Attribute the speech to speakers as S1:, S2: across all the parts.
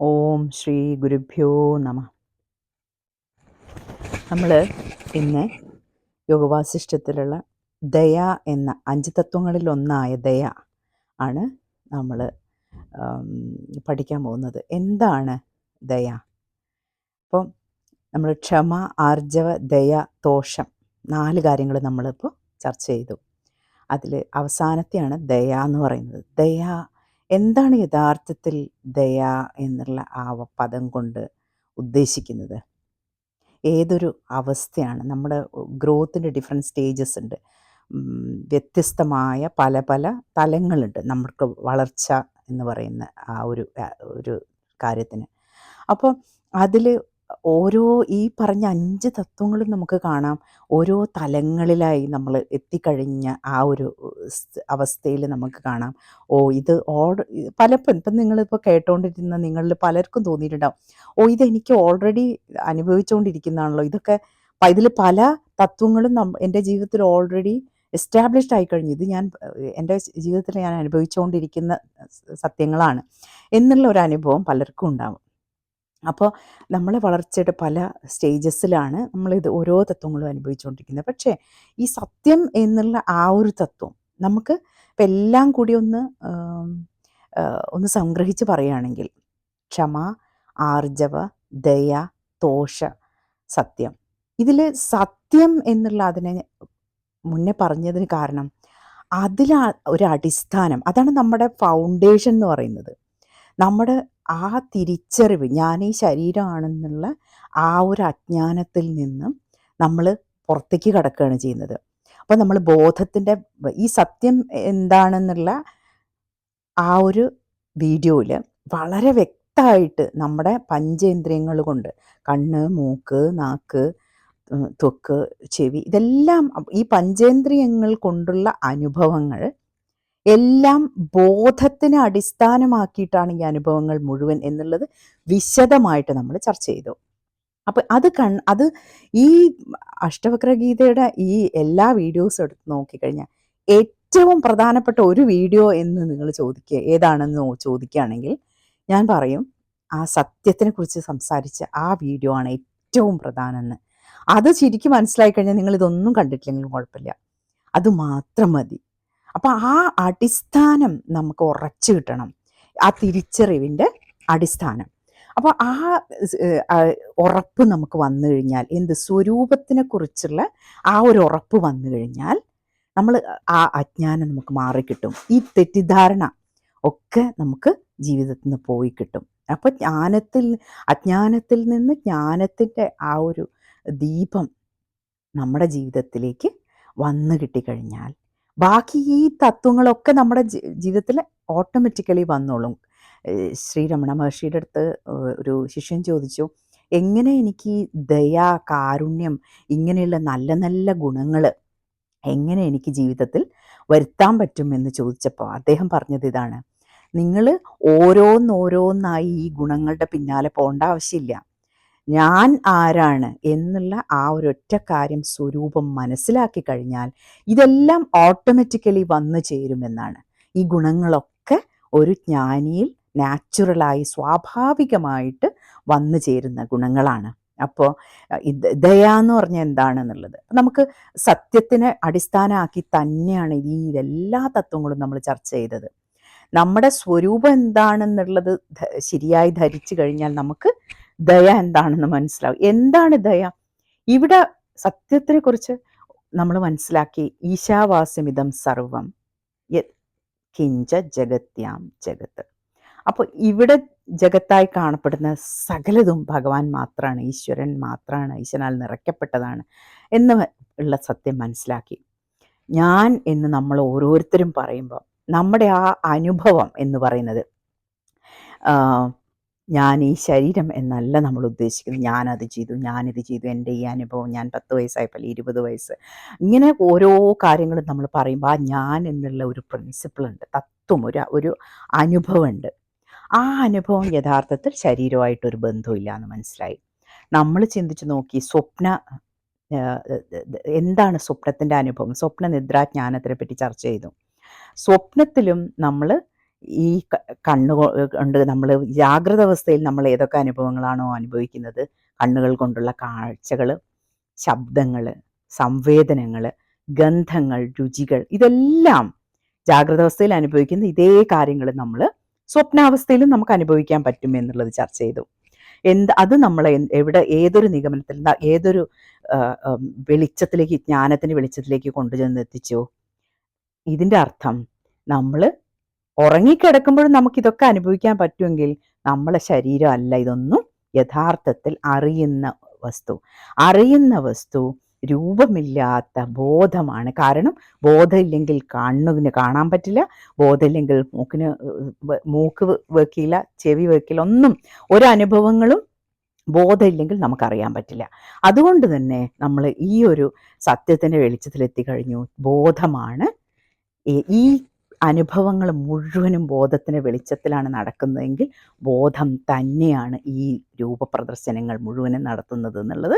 S1: ഓം ശ്രീ ഗുരുഭ്യോ നമ. നമ്മൾ ഇന്ന് യോഗവാസിഷ്ടത്തിലുള്ള ദയ എന്ന അഞ്ച് തത്വങ്ങളിൽ ഒന്നായ ദയ ആണ് നമ്മൾ പഠിക്കാൻ പോകുന്നത്. എന്താണ് ദയ? അപ്പം നമ്മൾ ക്ഷമ ആർജവ ദയ ദോഷം നാല് കാര്യങ്ങൾ നമ്മളിപ്പോൾ ചർച്ച ചെയ്തു. അതിൽ അവസാനത്തെയാണ് ദയ എന്ന് പറയുന്നത്. ദയ എന്താണ് യഥാർത്ഥത്തിൽ ദയ എന്നുള്ള ആ പദം കൊണ്ട് ഉദ്ദേശിക്കുന്നത്? ഏതൊരു അവസ്ഥയാണ്? നമ്മുടെ ഗ്രോത്തിന്റെ ഡിഫറെന്റ് സ്റ്റേജസ് ഉണ്ട്. വ്യത്യസ്തമായ പല പല തലങ്ങളുണ്ട് നമ്മൾക്ക് വളർച്ച എന്ന് പറയുന്ന ആ ഒരു ഒരു കാര്യത്തിന്. അപ്പോൾ അതിൽ ഓരോ ഈ പറഞ്ഞ അഞ്ച് തത്വങ്ങളും നമുക്ക് കാണാം. ഓരോ തലങ്ങളിലായി നമ്മൾ എത്തിക്കഴിഞ്ഞ ആ ഒരു അവസ്ഥയിൽ നമുക്ക് കാണാം. ഓ ഇത് ഓർഡർ പലപ്പോഴും ഇപ്പം നിങ്ങളിപ്പോൾ കേട്ടോണ്ടിരുന്ന നിങ്ങളിൽ പലർക്കും തോന്നിയിട്ടുണ്ടാവും. ഓ ഇതെനിക്ക് ഓൾറെഡി അനുഭവിച്ചുകൊണ്ടിരിക്കുന്നതാണല്ലോ ഇതൊക്കെ ഇതിൽ പല തത്വങ്ങളും നം- എന്റെ ജീവിതത്തിൽ ഓൾറെഡി എസ്റ്റാബ്ലിഷ്ഡ് ആയിക്കഴിഞ്ഞു ഇത് ഞാൻ എന്റെ ജീവിതത്തിൽ ഞാൻ അനുഭവിച്ചുകൊണ്ടിരിക്കുന്ന സത്യങ്ങളാണ്. എന്നുള്ള ഒരു അനുഭവം പലർക്കും ഉണ്ടാവും. അപ്പോൾ നമ്മളെ വളർച്ചയുടെ പല സ്റ്റേജസിലാണ് നമ്മളിത് ഓരോ തത്വങ്ങളും അനുഭവിച്ചുകൊണ്ടിരിക്കുന്നത്. പക്ഷേ ഈ സത്യം എന്നുള്ള ആ ഒരു തത്വം നമുക്ക് ഇപ്പം എല്ലാം കൂടി ഒന്ന് ഒന്ന് സംഗ്രഹിച്ച് പറയുകയാണെങ്കിൽ ക്ഷമ ആർജവ ദയ തോഷ സത്യം. ഇതിൽ സത്യം എന്നുള്ള അതിനെ മുന്നേ പറഞ്ഞതിന് കാരണം അതിൽ ഒരു അടിസ്ഥാനം അതാണ് നമ്മുടെ ഫൗണ്ടേഷൻ എന്ന് പറയുന്നത്. നമ്മുടെ ആ തിരിച്ചറിവ് ഞാൻ ഈ ശരീരമാണെന്നുള്ള ആ ഒരു അജ്ഞാനത്തിൽ നിന്നും നമ്മൾ പുറത്തേക്ക് കടക്കുകയാണ് ചെയ്യുന്നത്. അപ്പോൾ നമ്മൾ ബോധത്തിന്റെ ഈ സത്യം എന്താണെന്നുള്ള ആ ഒരു വീഡിയോയിൽ വളരെ വ്യക്തമായിട്ട് നമ്മുടെ പഞ്ചേന്ദ്രിയങ്ങൾ കൊണ്ട് കണ്ണ് മൂക്ക് നാക്ക് ത്വക്ക് ചെവി ഇതെല്ലാം ഈ പഞ്ചേന്ദ്രിയങ്ങൾ കൊണ്ടുള്ള അനുഭവങ്ങൾ എല്ലാം ബോധത്തിന് അടിസ്ഥാനമാക്കിയിട്ടാണ് ഈ അനുഭവങ്ങൾ മുഴുവൻ എന്നുള്ളത് വിശദമായിട്ട് നമ്മൾ ചർച്ച ചെയ്തു. അപ്പം അത് കൺ അത് ഈ അഷ്ടവക്ര അഷ്ടവക്രഗീതയുടെ ഈ എല്ലാ വീഡിയോസും എടുത്ത് നോക്കിക്കഴിഞ്ഞാൽ ഏറ്റവും പ്രധാനപ്പെട്ട ഒരു വീഡിയോ എന്ന് നിങ്ങൾ ചോദിക്കുക ഏതാണെന്ന് ചോദിക്കുകയാണെങ്കിൽ ഞാൻ പറയും ആ സത്യത്തിനെ കുറിച്ച് സംസാരിച്ച ആ വീഡിയോ ആണ് ഏറ്റവും പ്രധാനം എന്ന് അത് ശരിക്കും മനസ്സിലായി കഴിഞ്ഞാൽ നിങ്ങൾ ഇതൊന്നും കണ്ടിട്ടില്ലെങ്കിലും കുഴപ്പമില്ല. അത് മാത്രം മതി. അപ്പം ആ അടിസ്ഥാനം നമുക്ക് ഉറച്ചു കിട്ടണം. ആ തിരിച്ചറിവിന്റെ അടിസ്ഥാനം. അപ്പോൾ ആ ആ ഉറപ്പ് നമുക്ക് വന്നു കഴിഞ്ഞാൽ എന്ത് സ്വരൂപത്തിനെ കുറിച്ചുള്ള ആ ഒരു ഉറപ്പ് വന്നു കഴിഞ്ഞാൽ നമ്മൾ ആ അജ്ഞാനം നമുക്ക് മാറിക്കിട്ടും ഈ തെറ്റിദ്ധാരണ ഒക്കെ നമുക്ക് ജീവിതത്തിൽ നിന്ന് പോയി കിട്ടും. അപ്പോൾ ജ്ഞാനത്തിൽ അജ്ഞാനത്തിൽ നിന്ന് ജ്ഞാനത്തിന്റെ ആ ഒരു ദീപം നമ്മുടെ ജീവിതത്തിലേക്ക് വന്നു കിട്ടിക്കഴിഞ്ഞാൽ ബാക്കി ഈ തത്വങ്ങളൊക്കെ നമ്മുടെ ജീവിതത്തിൽ ഓട്ടോമാറ്റിക്കലി വന്നോളും. ശ്രീരമണ ശ്രീ രമണ മഹർഷിയുടെ അടുത്ത് ഒരു ശിഷ്യൻ ചോദിച്ചു എങ്ങനെ എനിക്ക് ദയ കാരുണ്യം ഇങ്ങനെയുള്ള നല്ല നല്ല ഗുണങ്ങൾ എങ്ങനെ എനിക്ക് ജീവിതത്തിൽ വരുത്താൻ പറ്റും? എന്ന് ചോദിച്ചപ്പോൾ അദ്ദേഹം പറഞ്ഞത് ഇതാണ്. നിങ്ങൾ ഓരോന്നോരോന്നായി ഈ ഗുണങ്ങളുടെ പിന്നാലെ പോകേണ്ട ആവശ്യമില്ല. ഞാൻ ആരാണ് എന്നുള്ള ആ ഒരൊറ്റ കാര്യം സ്വരൂപം മനസ്സിലാക്കി കഴിഞ്ഞാൽ ഇതെല്ലാം ഓട്ടോമാറ്റിക്കലി വന്നു ചേരുമെന്നാണ്. ഈ ഗുണങ്ങളൊക്കെ ഒരു ജ്ഞാനിയിൽ നാച്ചുറലായി സ്വാഭാവികമായിട്ട് വന്നു ചേരുന്ന ഗുണങ്ങളാണ്. അപ്പോൾ ദയ എന്ന് പറഞ്ഞാൽ എന്താണെന്നുള്ളത്? നമുക്ക് സത്യത്തിനെ അടിസ്ഥാനമാക്കി തന്നെയാണ് ഈ എല്ലാ തത്വങ്ങളും നമ്മൾ ചർച്ച ചെയ്തത്. നമ്മുടെ സ്വരൂപം എന്താണെന്നുള്ളത് ശരിയായി ധരിച്ചു കഴിഞ്ഞാൽ നമുക്ക് ദയ എന്താണെന്ന് മനസ്സിലാവും. എന്താണ് ദയ? ഇവിടെ സത്യത്തിനെ കുറിച്ച് നമ്മൾ മനസ്സിലാക്കി ഈശാവാസ്യമിതം സർവം കിഞ്ച ജഗത്യാം ജഗത്ത് അപ്പോൾ ഇവിടെ ജഗത്തായി കാണപ്പെടുന്ന സകലതും ഭഗവാൻ മാത്രമാണ് ഈശ്വരൻ മാത്രമാണ് ഈശ്വരനാൽ നിറയ്ക്കപ്പെട്ടതാണ് എന്ന് ഉള്ള സത്യം മനസ്സിലാക്കി. ഞാൻ എന്ന് നമ്മൾ ഓരോരുത്തരും പറയുമ്പോൾ നമ്മുടെ ആ അനുഭവം എന്ന് പറയുന്നത് ഞാൻ ഈ ശരീരം എന്നല്ല നമ്മൾ ഉദ്ദേശിക്കുന്നത്. ഞാനത് ചെയ്തു ഞാനിത് ചെയ്തു എന്റെ ഈ അനുഭവം ഞാൻ പത്ത് വയസ്സായപ്പോൾ ഇരുപത് വയസ്സ്. ഇങ്ങനെ ഓരോ കാര്യങ്ങളും നമ്മൾ പറയുമ്പോൾ ആ ഞാൻ എന്നുള്ള ഒരു പ്രിൻസിപ്പിൾ ഉണ്ട്. തത്വം ഒരു ഒരു അനുഭവമുണ്ട് ആ അനുഭവം യഥാർത്ഥത്തിൽ ശരീരമായിട്ടൊരു ബന്ധമില്ല എന്ന് മനസ്സിലായി. നമ്മൾ ചിന്തിച്ച് നോക്കി സ്വപ്ന എന്താണ് സ്വപ്നത്തിന്റെ അനുഭവം? സ്വപ്ന നിദ്രാജ്ഞാനത്തിനെ പറ്റി ചർച്ച ചെയ്തു. സ്വപ്നത്തിലും നമ്മൾ ഈ കണ്ണു കൊണ്ട് നമ്മൾ ജാഗ്രത അവസ്ഥയിൽ നമ്മൾ ഏതൊക്കെ അനുഭവങ്ങളാണോ അനുഭവിക്കുന്നത് കണ്ണുകൾ കൊണ്ടുള്ള കാഴ്ചകൾ ശബ്ദങ്ങൾ സംവേദനങ്ങൾ ഗന്ധങ്ങൾ രുചികൾ ഇതെല്ലാം ജാഗ്രത അവസ്ഥയിൽ അനുഭവിക്കുന്ന ഇതേ കാര്യങ്ങൾ നമ്മൾ സ്വപ്നാവസ്ഥയിലും നമുക്ക് അനുഭവിക്കാൻ പറ്റും എന്നുള്ളത് ചർച്ച ചെയ്തു. എന്ത് അത് നമ്മളെ എവിടെ ഏതൊരു നിഗമനത്തിൽ ഏതൊരു വെളിച്ചത്തിലേക്ക് ജ്ഞാനത്തിന്റെ വെളിച്ചത്തിലേക്ക് കൊണ്ടുചെന്ന് എത്തിച്ചോ ഇതിന്റെ അർത്ഥം നമ്മൾ ഉറങ്ങിക്കിടക്കുമ്പോഴും നമുക്കിതൊക്കെ അനുഭവിക്കാൻ പറ്റുമെങ്കിൽ നമ്മളെ ശരീരം അല്ല ഇതൊന്നും യഥാർത്ഥത്തിൽ അറിയുന്ന വസ്തു. അറിയുന്ന വസ്തു രൂപമില്ലാത്ത ബോധമാണ്. കാരണം ബോധമില്ലെങ്കിൽ കണ്ണുവിന് കാണാൻ പറ്റില്ല ബോധമില്ലെങ്കിൽ മൂക്കിന് മൂക്ക് വെക്കില്ല ചെവി വെക്കില്ല ഒന്നും ഒരനുഭവങ്ങളും ബോധമില്ലെങ്കിൽ നമുക്കറിയാൻ പറ്റില്ല. അതുകൊണ്ട് തന്നെ നമ്മൾ ഈ ഒരു സത്യത്തിന്റെ വെളിച്ചത്തിലെത്തിക്കഴിഞ്ഞു ബോധമാണ് ഈ അനുഭവങ്ങൾ മുഴുവനും ബോധത്തിന്റെ വെളിച്ചത്തിലാണ് നടക്കുന്നതെങ്കിൽ ബോധം തന്നെയാണ് ഈ രൂപപ്രദർശനങ്ങൾ മുഴുവനും നടത്തുന്നത് എന്നുള്ളത്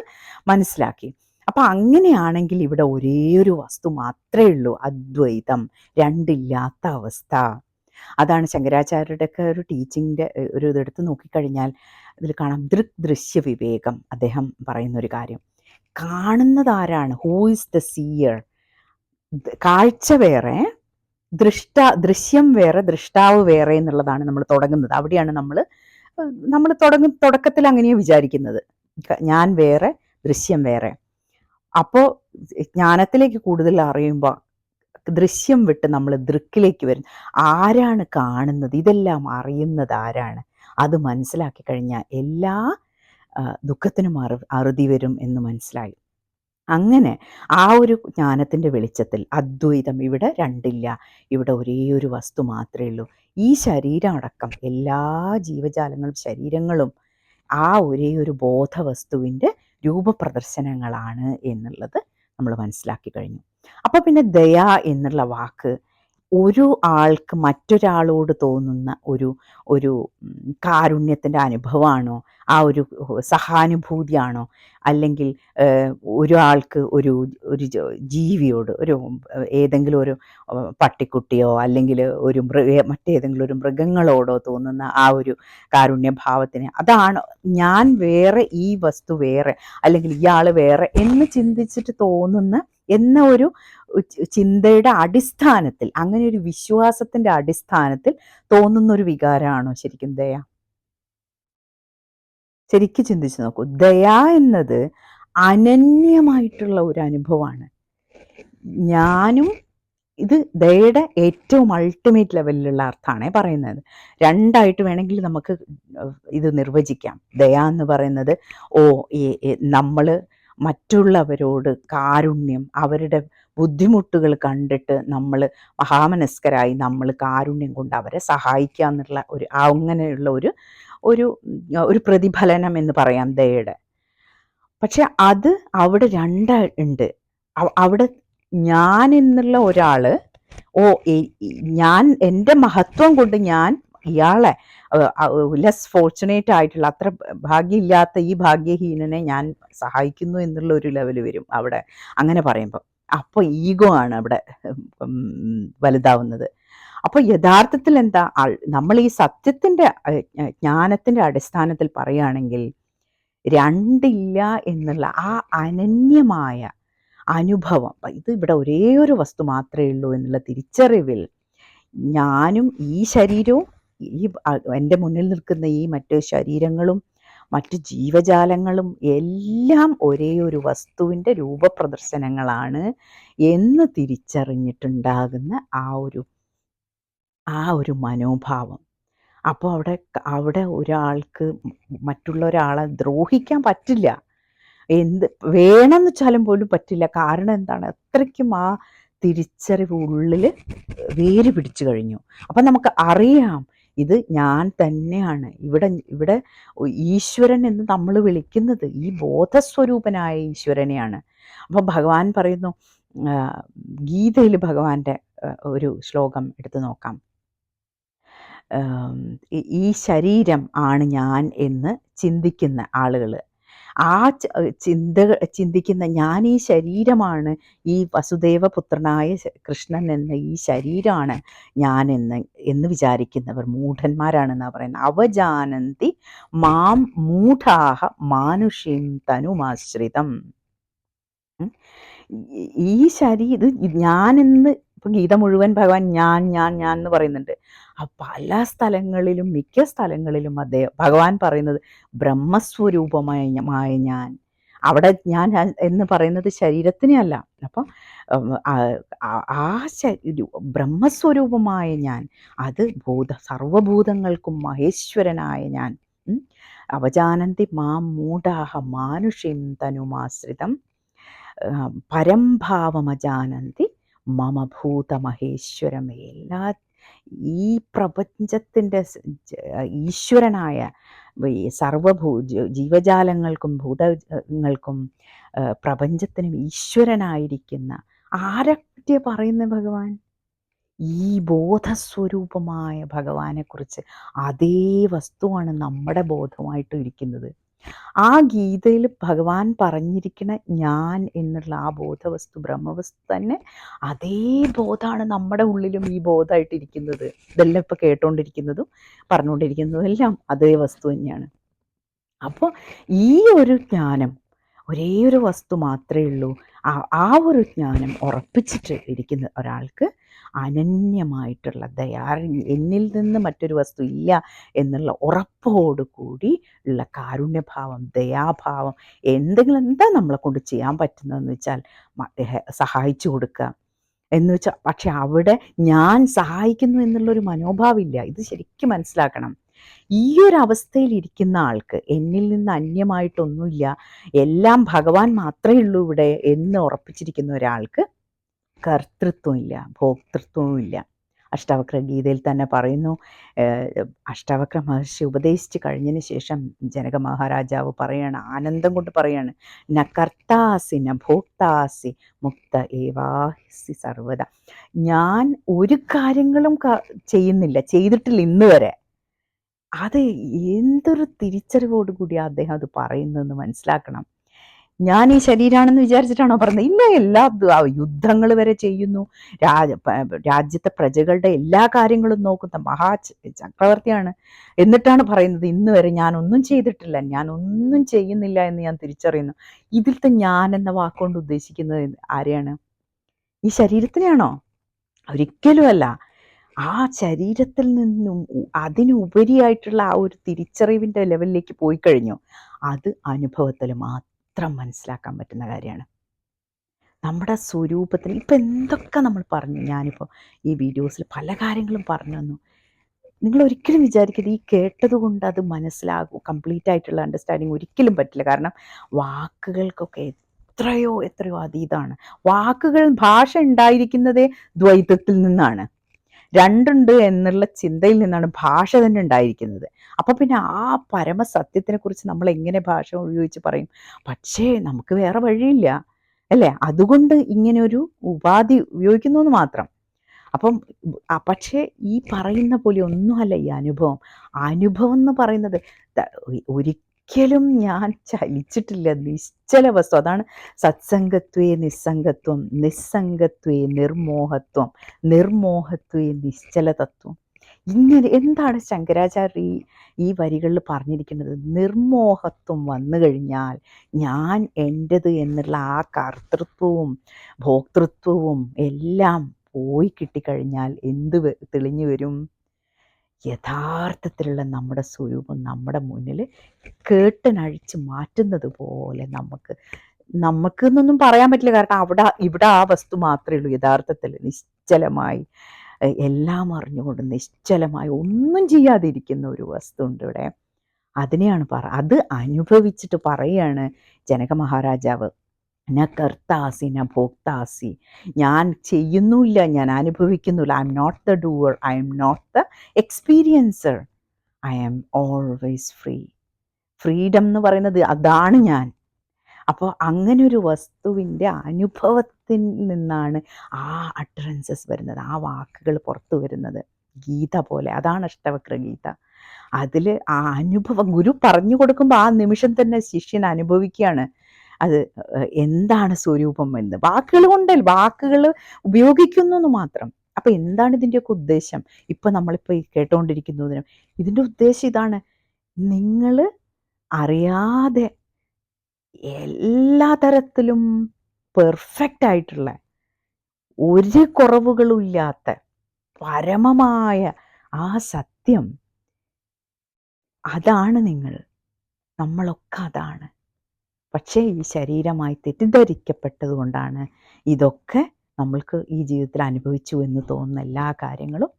S1: മനസ്സിലാക്കി. അപ്പം അങ്ങനെയാണെങ്കിൽ ഇവിടെ ഒരേ ഒരു വസ്തു മാത്രമേ ഉള്ളൂ അദ്വൈതം രണ്ടില്ലാത്ത അവസ്ഥ. അതാണ് ശങ്കരാചാര്യരുടെയൊക്കെ ഒരു ടീച്ചിങ്ങിന്റെ ഒരു ഇതെടുത്ത് നോക്കിക്കഴിഞ്ഞാൽ ഇതിൽ കാണാം ദൃക് ദൃശ്യ വിവേകം അദ്ദേഹം പറയുന്ന ഒരു കാര്യം. കാണുന്നത് ആരാണ് ഹൂ ഇസ് ദ സീയർ കാഴ്ച വേറെ ദൃഷ്ട ദൃശ്യം വേറെ ദൃഷ്ടാവ് വേറെ എന്നുള്ളതാണ് നമ്മൾ തുടങ്ങുന്നത്. അവിടെയാണ് നമ്മൾ നമ്മൾ തുടങ്ങ തുടക്കത്തിൽ അങ്ങനെയാണ് വിചാരിക്കുന്നത്. ഞാൻ വേറെ ദൃശ്യം വേറെ. അപ്പോൾ ജ്ഞാനത്തിലേക്ക് കൂടുതൽ അറിയുമ്പോൾ ദൃശ്യം വിട്ട് നമ്മൾ ദൃക്കിലേക്ക് വരും ആരാണ് കാണുന്നത്? ഇതെല്ലാം അറിയുന്നത് ആരാണ്? അത് മനസ്സിലാക്കി കഴിഞ്ഞാൽ എല്ലാ ദുഃഖത്തിനും അറു അറുതി വരും എന്ന് മനസ്സിലായി. അങ്ങനെ ആ ഒരു ജ്ഞാനത്തിന്റെ വെളിച്ചത്തിൽ അദ്വൈതം ഇവിടെ രണ്ടില്ല. ഇവിടെ ഒരേ ഒരു വസ്തു മാത്രമേ ഉള്ളൂ. ഈ ശരീരം അടക്കം എല്ലാ ജീവജാലങ്ങളും ശരീരങ്ങളും ആ ഒരേ ഒരു ബോധവസ്തുവിന്റെ രൂപപ്രദർശനങ്ങളാണ് എന്നുള്ളത് നമ്മൾ മനസ്സിലാക്കി കഴിഞ്ഞു. അപ്പോൾ പിന്നെ ദയ എന്നുള്ള വാക്ക് ഒരു ആൾക്ക് മറ്റൊരാളോട് തോന്നുന്ന ഒരു ഒരു കാരുണ്യത്തിന്റെ അനുഭവമാണോ ആ ഒരു സഹാനുഭൂതിയാണോ? അല്ലെങ്കിൽ ഒരാൾക്ക് ഒരു ഒരു ജീവിയോട് ഒരു ഏതെങ്കിലും ഒരു പട്ടിക്കുട്ടിയോ അല്ലെങ്കിൽ ഒരു മൃഗ മറ്റേതെങ്കിലും ഒരു മൃഗങ്ങളോടോ തോന്നുന്ന ആ ഒരു കാരുണ്യഭാവത്തിന് അതാണ് ഞാൻ വേറെ ഈ വസ്തു വേറെ അല്ലെങ്കിൽ ഇയാൾ വേറെ എന്ന് ചിന്തിച്ചിട്ട് തോന്നുന്ന എന്ന ഒരു ചിന്തയുടെ അടിസ്ഥാനത്തിൽ അങ്ങനെ ഒരു വിശ്വാസത്തിന്റെ അടിസ്ഥാനത്തിൽ തോന്നുന്ന ഒരു വികാരമാണോ ശരിക്കും ദയ? ശരിക്കും ചിന്തിച്ചു നോക്കൂ. ദയ എന്നത് അനന്യമായിട്ടുള്ള ഒരു അനുഭവമാണ്. ഞാനും ഇത് ദയയുടെ ഏറ്റവും അൾട്ടിമേറ്റ് ലെവലിലുള്ള അർത്ഥമാണ് പറയുന്നത്. രണ്ടായിട്ട് വേണമെങ്കിൽ നമുക്ക് ഇത് നിർവചിക്കാം. ദയ എന്ന് പറയുന്നത് ഓ നമ്മൾ മറ്റുള്ളവരോട് കാരുണ്യം അവരുടെ ബുദ്ധിമുട്ടുകൾ കണ്ടിട്ട് നമ്മൾ മഹാമനസ്കരായി നമ്മൾ കാരുണ്യം കൊണ്ട് അവരെ സഹായിക്കുക എന്നുള്ള ഒരു അങ്ങനെയുള്ള ഒരു ഒരു ഒരു പ്രതിഫലനം എന്ന് പറയാം ദയയുടെ. പക്ഷെ അത് അവിടെ രണ്ട് ഉണ്ട്. അവിടെ ഞാൻ എന്നുള്ള ഒരാൾ ഓ ഞാൻ എന്റെ മഹത്വം കൊണ്ട് ഞാൻ ഇയാളെ ലെസ് ഫോർച്ചുനേറ്റ് ആയിട്ടുള്ള അത്ര ഭാഗ്യമില്ലാത്ത ഈ ഭാഗ്യഹീനനെ ഞാൻ സഹായിക്കുന്നു എന്നുള്ള ഒരു ലെവൽ വരും അവിടെ. അങ്ങനെ പറയുമ്പോൾ അപ്പോൾ ഈഗോ ആണ് അവിടെ വലുതാവുന്നത്. അപ്പോൾ യഥാർത്ഥത്തിൽ എന്താ? നമ്മൾ ഈ സത്യത്തിന്റെ ജ്ഞാനത്തിന്റെ അടിസ്ഥാനത്തിൽ പറയുകയാണെങ്കിൽ രണ്ടില്ല എന്നുള്ള ആ അനന്യമായ അനുഭവം ഇത് ഇവിടെ ഒരേ ഒരു വസ്തു മാത്രമേ ഉള്ളൂ എന്നുള്ള തിരിച്ചറിവിൽ ഞാനും ഈ ശരീരവും ഈ എന്റെ മുന്നിൽ നിൽക്കുന്ന ഈ മറ്റ് ശരീരങ്ങളും മറ്റ് ജീവജാലങ്ങളും എല്ലാം ഒരേ ഒരു വസ്തുവിന്റെ രൂപപ്രദർശനങ്ങളാണ് എന്ന് തിരിച്ചറിഞ്ഞിട്ടുണ്ടാകുന്ന ആ ഒരു ആ ഒരു മനോഭാവം. അപ്പോൾ അവിടെ അവിടെ ഒരാൾക്ക് മറ്റുള്ള ഒരാളെ ദ്രോഹിക്കാൻ പറ്റില്ല. എന്ത് വേണമെന്ന് വെച്ചാലും പോലും പറ്റില്ല. കാരണം എന്താണ്? അത്രയ്ക്കും ആ തിരിച്ചറിവ് ഉള്ളിൽ വേര് പിടിച്ചു കഴിഞ്ഞു. അപ്പം നമുക്ക് അറിയാം ഇത് ഞാൻ തന്നെയാണ്. ഇവിടെ ഇവിടെ ഈശ്വരൻ എന്ന് നമ്മൾ വിളിക്കുന്നത് ഈ ബോധസ്വരൂപനായ ഈശ്വരനെയാണ്. അപ്പം ഭഗവാൻ പറയുന്നു ഗീതയിൽ ഭഗവാന്റെ ഒരു ശ്ലോകം എടുത്തു നോക്കാം. ഈ ശരീരം ആണ് ഞാൻ എന്ന് ചിന്തിക്കുന്ന ആളുകൾ ആ ചിന്ത ചിന്തിക്കുന്ന ഞാൻ ഈ ശരീരമാണ് ഈ വസുദേവപുത്രനായ കൃഷ്ണൻ എന്ന ഈ ശരീരമാണ് ഞാൻ എന്ന് എന്ന് വിചാരിക്കുന്നവർ മൂഢന്മാരാണെന്നാണ് പറയുന്നത്. അവജാനന്തി മാം മൂഢാഹ മാനുഷ്യം തനുമാശ്രിതം. ഈ ശരീരം ഞാനെന്ന് ഇപ്പം ഗീത മുഴുവൻ ഭഗവാൻ ഞാൻ ഞാൻ ഞാൻ എന്ന് പറയുന്നുണ്ട്. ആ പല സ്ഥലങ്ങളിലും മിക്ക സ്ഥലങ്ങളിലും അദ്ദേഹം ഭഗവാൻ പറയുന്നത് ബ്രഹ്മസ്വരൂപമായ ഞാൻ. അവിടെ ഞാൻ എന്ന് പറയുന്നത് ശരീരത്തിനെ അല്ല. അപ്പം ആ ബ്രഹ്മസ്വരൂപമായ ഞാൻ അത് ഭൂത സർവഭൂതങ്ങൾക്കും മഹേശ്വരനായ ഞാൻ. അവജാനന്തി മാം മൂഢാഹ മാനുഷ്യം തനുമാശ്രിതം. പരംഭാവമജാനന്തി മമ ഭൂതമഹേശ്വരം എല്ലാ ഈ പ്രപഞ്ചത്തിന്റെ ഈശ്വരനായ സർവഭൂ ജീവജാലങ്ങൾക്കും ഭൂതങ്ങൾക്കും പ്രപഞ്ചത്തിനും ഈശ്വരനായിരിക്കുന്ന ആരൊക്കെ പറയുന്ന ഭഗവാൻ? ഈ ബോധസ്വരൂപമായ ഭഗവാനെക്കുറിച്ച് അതേ വസ്തുവാണ് നമ്മുടെ ബോധമായിട്ട് ഇരിക്കുന്നത്. ആ ഗീതയിൽ ഭഗവാൻ പറഞ്ഞിരിക്കുന്ന ഞാൻ എന്നുള്ള ആ ബോധവസ്തു ബ്രഹ്മവസ്തു തന്നെ അതേ ബോധമാണ് നമ്മുടെ ഉള്ളിലും ഈ ബോധമായിട്ടിരിക്കുന്നത്. ഇതെല്ലാം ഇപ്പോൾ കേട്ടുകൊണ്ടിരിക്കുന്നതും പറഞ്ഞുകൊണ്ടിരിക്കുന്നതും എല്ലാം അതേ വസ്തു തന്നെയാണ്. അപ്പോൾ ഈ ഒരു ജ്ഞാനം ഒരേ ഒരു വസ്തു മാത്രമേ ഉള്ളൂ. ആ ഒരു ജ്ഞാനം ഉറപ്പിച്ചിട്ട് ഇരിക്കുന്ന ഒരാൾക്ക് അനന്യമായിട്ടുള്ള ദയാ എന്നിൽ നിന്ന് മറ്റൊരു വസ്തു ഇല്ല എന്നുള്ള ഉറപ്പോടുകൂടി ഉള്ള കാരുണ്യഭാവം ദയാഭാവം എന്തെങ്കിലും എന്താ നമ്മളെ കൊണ്ട് ചെയ്യാൻ പറ്റുന്നതെന്ന് വെച്ചാൽ സഹായിച്ചു കൊടുക്കുക എന്ന് വെച്ചാൽ പക്ഷെ അവിടെ ഞാൻ സഹായിക്കുന്നു എന്നുള്ളൊരു മനോഭാവമില്ല. ഇത് ശരിക്കും മനസ്സിലാക്കണം. ഈ ഒരു അവസ്ഥയിൽ ഇരിക്കുന്ന ആൾക്ക് എന്നിൽ നിന്ന് അന്യമായിട്ടൊന്നുമില്ല. എല്ലാം ഭഗവാൻ മാത്രമേ ഉള്ളൂ ഇവിടെ എന്ന് ഉറപ്പിച്ചിരിക്കുന്ന ഒരാൾക്ക് കർത്തൃത്വമില്ല ഭോക്തൃത്വവുമില്ല. അഷ്ടാവക്ര ഗീതയിൽ തന്നെ പറയുന്നു അഷ്ടാവക്ര മഹർഷി ഉപദേശിച്ച് കഴിഞ്ഞതിന് ശേഷം ജനക മഹാരാജാവ് പറയാണ് ആനന്ദം കൊണ്ട് പറയാണ് ന കർത്താസി ന ഭോക്താസി മുക്ത ഏവാസി സർവത ഞാൻ ഒരു കാര്യങ്ങളും ചെയ്യുന്നില്ല ചെയ്തിട്ടില്ല ഇന്ന് വരെ. അത് എന്തൊരു തിരിച്ചറിവോടുകൂടി അദ്ദേഹം അത് പറയുന്നതെന്ന് മനസ്സിലാക്കണം. ഞാൻ ഈ ശരീരമാണെന്ന് വിചാരിച്ചിട്ടാണോ പറഞ്ഞത്? ഇല്ല എല്ലാ യുദ്ധങ്ങൾ വരെ ചെയ്യുന്നു. രാജ രാജ്യത്തെ പ്രജകളുടെ എല്ലാ കാര്യങ്ങളും നോക്കുന്ന മഹാ ചക്രവർത്തിയാണ്. എന്നിട്ടാണ് പറയുന്നത് ഇന്ന് വരെ ഞാൻ ഒന്നും ചെയ്തിട്ടില്ല ഞാൻ ഒന്നും ചെയ്യുന്നില്ല എന്ന് ഞാൻ തിരിച്ചറിയുന്നു. ഇതിലത്തെ ഞാൻ എന്ന വാക്കുകൊണ്ട് ഉദ്ദേശിക്കുന്നത് ആരെയാണ്? ഈ ശരീരത്തിനെയാണോ? ഒരിക്കലുമല്ല ആ ശരീരത്തിൽ നിന്നും അതിനുപരിയായിട്ടുള്ള ആ ഒരു തിരിച്ചറിവിന്റെ ലെവലിലേക്ക് പോയി കഴിഞ്ഞു. അത് അനുഭവത്തിൽ മാത്രം മനസ്സിലാക്കാൻ പറ്റുന്ന കാര്യമാണ്. നമ്മുടെ സ്വരൂപത്തിൽ ഇപ്പം എന്തൊക്കെ നമ്മൾ പറഞ്ഞു? ഞാനിപ്പോൾ ഈ വീഡിയോസിൽ പല കാര്യങ്ങളും പറഞ്ഞു തന്നു. നിങ്ങൾ ഒരിക്കലും വിചാരിക്കരുത്. ഈ കേട്ടതുകൊണ്ട് അത് മനസ്സിലാകും കംപ്ലീറ്റ് ആയിട്ടുള്ള അണ്ടർസ്റ്റാൻഡിങ് ഒരിക്കലും പറ്റില്ല. കാരണം വാക്കുകൾക്കൊക്കെ എത്രയോ എത്രയോ അതീതാണ്. വാക്കുകൾ ഭാഷ ഉണ്ടായിരിക്കുന്നതേ ദ്വൈതത്തിൽ നിന്നാണ്. രണ്ടുണ്ട് എന്നുള്ള ചിന്തയിൽ നിന്നാണ് ഭാഷ തന്നെ ഉണ്ടായിരിക്കുന്നത്. അപ്പോൾ പിന്നെ ആ പരമസത്യത്തിനെ കുറിച്ച് നമ്മൾ എങ്ങനെ ഭാഷ ഉപയോഗിച്ച് പറയും? പക്ഷേ നമുക്ക് വേറെ വഴിയില്ല. അല്ലേ? അതുകൊണ്ട് ഇങ്ങനെ ഒരു ഉപാധി ഉപയോഗിക്കുന്നു എന്ന് മാത്രം. അപ്പം പക്ഷേ ഈ പറയുന്ന പോലെ ഒന്നുമല്ല ഈ അനുഭവം. അനുഭവം എന്ന് പറയുന്നത് ഒരിക്കലും ഒരിക്കലും ഞാൻ ചലിച്ചിട്ടില്ല. നിശ്ചല വസ്തു അതാണ് സത്സംഗത്വേ നിസ്സംഗത്വം നിസ്സംഗത്വേ നിർമോഹത്വം നിർമോഹത്വേ നിശ്ചല തത്വം ഇങ്ങനെ എന്താണ് ശങ്കരാചാര്യ ഈ ഈ വരികളിൽ പറഞ്ഞിരിക്കുന്നത്? നിർമോഹത്വം വന്നു കഴിഞ്ഞാൽ ഞാൻ എന്റെത് എന്നുള്ള ആ കർത്തൃത്വവും ഭോക്തൃത്വവും എല്ലാം പോയി കിട്ടിക്കഴിഞ്ഞാൽ എന്ത് തെളിഞ്ഞു വരും? യഥാർത്ഥത്തിലുള്ള നമ്മുടെ സ്വരൂപം നമ്മുടെ മുന്നിൽ കേട്ടനഴിച്ച് മാറ്റുന്നത് പോലെ നമുക്ക് നമുക്ക് എന്നൊന്നും പറയാൻ പറ്റില്ല. കാരണം അവിടെ ഇവിടെ ആ വസ്തു മാത്രമേ ഉള്ളൂ യഥാർത്ഥത്തിൽ. നിശ്ചലമായി എല്ലാം അറിഞ്ഞുകൊണ്ട് നിശ്ചലമായി ഒന്നും ചെയ്യാതിരിക്കുന്ന ഒരു വസ്തു ഉണ്ട് ഇവിടെ. അതിനെയാണ് പറ അത് അനുഭവിച്ചിട്ട് പറയുകയാണ് ജനക മഹാരാജാവ് ന കർത്താസി ന ഭോക്താസി. ഞാൻ ചെയ്യുന്നില്ല ഞാൻ അനുഭവിക്കുന്നില്ല. I am not the doer I am not the experiencer I am always free freedom എന്ന് പറയുന്നത് അതാണ് ഞാൻ. അപ്പോൾ അങ്ങനെ ഒരു വസ്തുവിന്റെ അനുഭവത്തിൽ നിന്നാണ് ആ അട്രൻസസ് വരുന്നത് ആ വാക്കുകൾ പുറത്തു വരുന്നത്. ഗീത പോലെ അതാണ് അഷ്ടവക്ര ഗീത. അതിൽ ആ അനുഭവം ഗുരു പറഞ്ഞു കൊടുക്കുമ്പോൾ ആ നിമിഷം തന്നെ ശിഷ്യൻ അനുഭവിക്കുകയാണ്. അത് എന്താണ് സ്വരൂപം എന്ന്. വാക്കുകൾ കൊണ്ടല്ല വാക്കുകൾ ഉപയോഗിക്കുന്നു എന്ന് മാത്രം. അപ്പം എന്താണ് ഇതിന്റെയൊക്കെ ഉദ്ദേശം? ഇപ്പം നമ്മളിപ്പോൾ ഈ കേട്ടുകൊണ്ടിരിക്കുന്നതിനും ഇതിന്റെ ഉദ്ദേശം ഇതാണ് നിങ്ങൾ അറിയാതെ എല്ലാ തരത്തിലും പെർഫെക്റ്റ് ആയിട്ടുള്ള ഒരു കുറവുകളും ഇല്ലാത്ത പരമമായ ആ സത്യം അതാണ് നിങ്ങൾ. നമ്മളൊക്കെ അതാണ്. പക്ഷേ ഈ ശരീരമായി തെറ്റിദ്ധരിക്കപ്പെട്ടതുകൊണ്ടാണ് ഇതൊക്കെ നമ്മൾക്ക് ഈ ജീവിതത്തിൽ അനുഭവിച്ചു എന്ന് തോന്നുന്ന എല്ലാ കാര്യങ്ങളും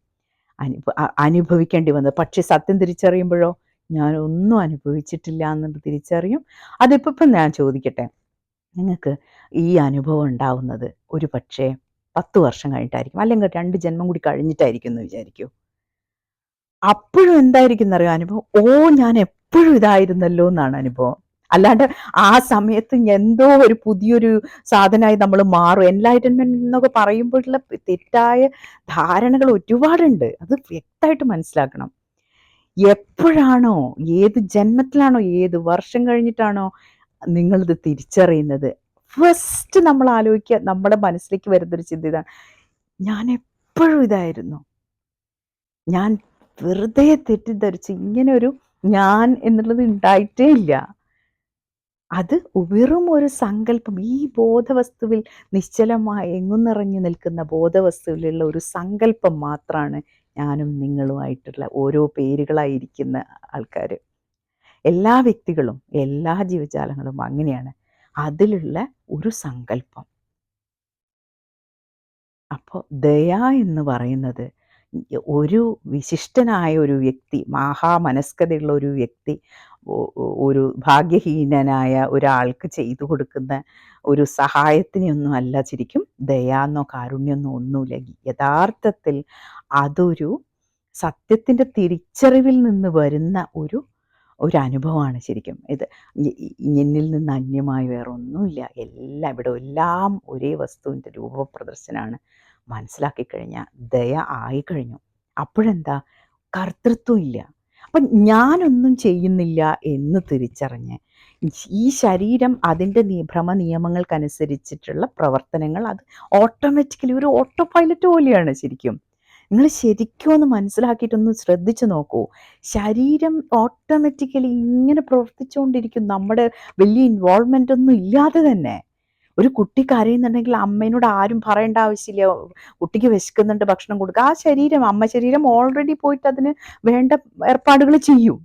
S1: അനുഭ അനുഭവിക്കേണ്ടി വന്നത്. പക്ഷേ സത്യം തിരിച്ചറിയുമ്പോഴോ? ഞാൻ ഒന്നും അനുഭവിച്ചിട്ടില്ല എന്നുള്ളത് തിരിച്ചറിയും. അതിപ്പോൾ ഇപ്പം ഞാൻ ചോദിക്കട്ടെ. നിങ്ങൾക്ക് ഈ അനുഭവം ഉണ്ടാവുന്നത് ഒരു പക്ഷേ പത്ത് വർഷം കഴിഞ്ഞിട്ടായിരിക്കും. അല്ലെങ്കിൽ രണ്ട് ജന്മം കൂടി കഴിഞ്ഞിട്ടായിരിക്കും എന്ന് വിചാരിക്കൂ. അപ്പോഴും എന്തായിരിക്കും എന്നറിയോ അനുഭവം? ഓ ഞാൻ എപ്പോഴും ഇതായിരുന്നല്ലോ എന്നാണ് അനുഭവം. അല്ലാണ്ട് ആ സമയത്ത് എന്തോ ഒരു പുതിയൊരു സാധനമായി നമ്മൾ മാറും. എൻലൈറ്റൻമെന്റ് എന്നൊക്കെ പറയുമ്പോഴുള്ള തെറ്റായ ധാരണകൾ ഒരുപാടുണ്ട്. അത് വ്യക്തമായിട്ട് മനസ്സിലാക്കണം. എപ്പോഴാണോ ഏത് ജന്മത്തിലാണോ ഏത് വർഷം കഴിഞ്ഞിട്ടാണോ നിങ്ങളിത് തിരിച്ചറിയുന്നത്? ഫസ്റ്റ് നമ്മൾ ആലോചിക്കുക നമ്മുടെ മനസ്സിലേക്ക് വരുന്നൊരു ചിന്ത ഇതാണ്. ഞാൻ എപ്പോഴും ഇതായിരുന്നു. ഞാൻ വെറുതെ തെറ്റിദ്ധരിച്ച് ഇങ്ങനെ ഒരു ഞാൻ എന്നുള്ളത് ഉണ്ടായിട്ടേ ഇല്ല. അത് വെറും ഒരു സങ്കല്പം. ഈ ബോധവസ്തുവിൽ നിശ്ചലമായി നിറഞ്ഞു നിൽക്കുന്ന ബോധവസ്തുവിലുള്ള ഒരു സങ്കല്പം മാത്രമാണ് ഞാനും നിങ്ങളുമായിട്ടുള്ള ഓരോ പേരുകളായിരിക്കുന്ന ആൾക്കാർ എല്ലാ വ്യക്തികളും എല്ലാ ജീവജാലങ്ങളും അങ്ങനെയാണ് അതിലുള്ള ഒരു സങ്കല്പം. അപ്പോൾ ദയ എന്ന് പറയുന്നത് ഒരു വിശിഷ്ടനായ ഒരു വ്യക്തി മഹാമനസ്കതയുള്ള ഒരു വ്യക്തി ഒരു ഭാഗ്യഹീനനായ ഒരാൾക്ക് ചെയ്തു കൊടുക്കുന്ന ഒരു സഹായത്തിനൊന്നും അല്ല ശരിക്കും ദയാന്നോ കാരുണ്യമെന്നോ ഒന്നുമില്ല യഥാർത്ഥത്തിൽ അതൊരു സത്യത്തിന്റെ തിരിച്ചറിവിൽ നിന്ന് വരുന്ന ഒരു ഒരു അനുഭവമാണ് ശരിക്കും. ഇത് എന്നിൽ നിന്ന് അന്യമായി വേറെ ഒന്നുമില്ല എല്ലാം ഇവിടെ എല്ലാം ഒരേ വസ്തുവിന്റെ രൂപപ്രദർശനമാണ്. മനസ്സിലാക്കി കഴിഞ്ഞാൽ ദയ ആയിക്കഴിഞ്ഞു. അപ്പോഴെന്താ? കർത്തൃത്വം ഇല്ല അപ്പം ഞാനൊന്നും ചെയ്യുന്നില്ല എന്ന് തിരിച്ചറിഞ്ഞ് ഈ ശരീരം അതിന്റെ ഭ്രമ നിയമങ്ങൾക്കനുസരിച്ചിട്ടുള്ള പ്രവർത്തനങ്ങൾ അത് ഓട്ടോമാറ്റിക്കലി ഒരു ഓട്ടോ പൈലറ്റ് പോലെയാണ് ശരിക്കും. നിങ്ങൾ ശരിക്കും ഒന്ന് മനസ്സിലാക്കിയിട്ടൊന്ന് ശ്രദ്ധിച്ചു നോക്കൂ. ശരീരം ഓട്ടോമാറ്റിക്കലി ഇങ്ങനെ പ്രവർത്തിച്ചുകൊണ്ടിരിക്കും. നമ്മുടെ വലിയ ഇൻവോൾവ്മെന്റ് ഒന്നും ഇല്ലാതെ തന്നെ. ഒരു കുട്ടി കരയുന്നുണ്ടെങ്കിൽ അമ്മേനോട് ആരും പറയേണ്ട ആവശ്യമില്ല. കുട്ടിക്ക് വിശക്കുന്നുണ്ട് ഭക്ഷണം കൊടുക്കുക ആ ശരീരം അമ്മ ശരീരം ഓൾറെഡി പോയിട്ട് അതിന് വേണ്ട ഏർപ്പാടുകൾ ചെയ്യും.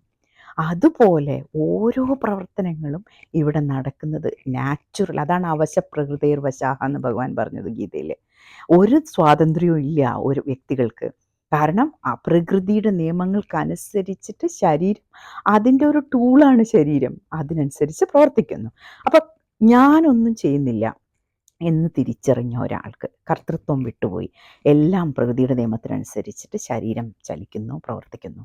S1: അതുപോലെ ഓരോ പ്രവർത്തനങ്ങളും ഇവിടെ നടക്കുന്നത് നാച്ചുറൽ അതാണ് അവശ പ്രകൃതിർ വശാഹ എന്ന് ഭഗവാൻ പറഞ്ഞത് ഗീതയിൽ ഒരു സ്വാതന്ത്ര്യവും ഇല്ല ഒരു വ്യക്തികൾക്ക്. കാരണം ആ പ്രകൃതിയുടെ നിയമങ്ങൾക്കനുസരിച്ചിട്ട് ശരീരം അതിന്റെ ഒരു ടൂളാണ് ശരീരം. അതിനനുസരിച്ച് പ്രവർത്തിക്കുന്നു. അപ്പം ഞാനൊന്നും ചെയ്യുന്നില്ല എന്ന് തിരിച്ചറിഞ്ഞ ഒരാൾക്ക് കർത്തൃത്വം വിട്ടുപോയി. എല്ലാം പ്രകൃതിയുടെ നിയമത്തിനനുസരിച്ചിട്ട് ശരീരം ചലിക്കുന്നു പ്രവർത്തിക്കുന്നു.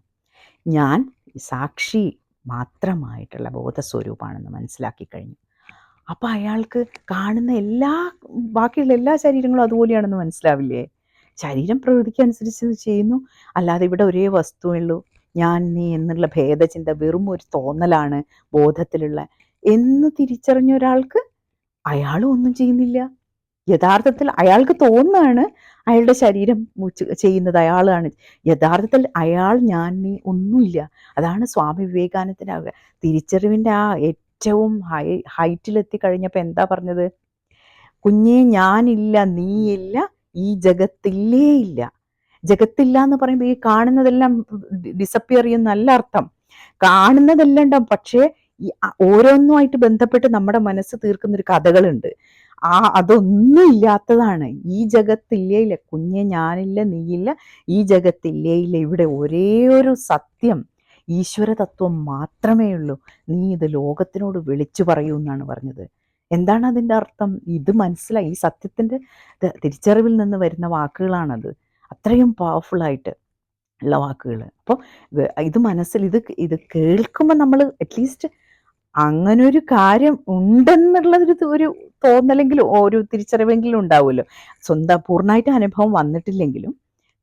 S1: ഞാൻ സാക്ഷി മാത്രമായിട്ടുള്ള ബോധസ്വരൂപമാണെന്ന് മനസ്സിലാക്കി കഴിഞ്ഞു. അപ്പോൾ അയാൾക്ക് കാണുന്ന എല്ലാ ബാക്കിയുള്ള എല്ലാ ശരീരങ്ങളും അതുപോലെയാണെന്ന് മനസ്സിലാവില്ലേ? ശരീരം പ്രകൃതിക്കനുസരിച്ച് ചെയ്യുന്നു. അല്ലാതെ ഇവിടെ ഒരേ വസ്തുവുള്ളൂ ഞാൻ നീ എന്നുള്ള ഭേദചിന്ത വെറും ഒരു തോന്നലാണ് ബോധത്തിലുള്ള എന്ന് തിരിച്ചറിഞ്ഞ ഒരാൾക്ക് അയാളും ഒന്നും ചെയ്യുന്നില്ല. യഥാർത്ഥത്തിൽ അയാൾക്ക് തോന്നുകയാണ് അയാളുടെ ശരീരം ചെയ്യുന്നത് അയാളാണ്. യഥാർത്ഥത്തിൽ അയാൾ ഞാൻ നീ ഒന്നുമില്ല. അതാണ് സ്വാമി വിവേകാനന്ദന്റെ തിരിച്ചറിവിന്റെ ആ ഏറ്റവും ഹൈ ഹൈറ്റിലെത്തി കഴിഞ്ഞപ്പോൾ എന്താ പറഞ്ഞത്? കുഞ്ഞെ ഞാനില്ല നീയില്ല ഈ ജഗത്തില്ലേ ഇല്ല. ജഗത്തില്ല എന്ന് പറയുമ്പോൾ ഈ കാണുന്നതെല്ലാം ഡിസപ്പിയർ ചെയ്യുന്ന നല്ല അർത്ഥം. കാണുന്നതെല്ലാം ഉണ്ടാവും പക്ഷേ ഈ ഓരോന്നുമായിട്ട് ബന്ധപ്പെട്ട് നമ്മുടെ മനസ്സ് തീർക്കുന്ന ഒരു കഥകളുണ്ട്. ആ അതൊന്നും ഇല്ലാത്തതാണ്. ഈ ജഗത്തില്ലേ ഇല്ല കുഞ്ഞെ ഞാനില്ല നീയില്ല. ഈ ജഗത്തില്ലേ ഇല്ല ഇവിടെ ഒരേ ഒരു സത്യം. ഈശ്വര തത്വം മാത്രമേ ഉള്ളൂ. നീ ഇത് ലോകത്തിനോട് വിളിച്ചു പറയൂ എന്നാണ് പറഞ്ഞത്. എന്താണ് അതിന്റെ അർത്ഥം? ഇത് മനസ്സിലായി. ഈ സത്യത്തിന്റെ തിരിച്ചറിവിൽ നിന്ന് വരുന്ന വാക്കുകളാണത്. അത്രയും പവർഫുള്ളായിട്ട് ഉള്ള വാക്കുകൾ അപ്പോൾ ഇത് മനസ്സിൽ ഇത് ഇത് കേൾക്കുമ്പോൾ നമ്മൾ അറ്റ്ലീസ്റ്റ് അങ്ങനെ ഒരു കാര്യം ഉണ്ടെന്നുള്ളതൊരു ഒരു തോന്നലെങ്കിലും ഒരു തിരിച്ചറിവെങ്കിലും ഉണ്ടാവുമല്ലോ. സ്വന്തം പൂർണമായിട്ട് അനുഭവം വന്നിട്ടില്ലെങ്കിലും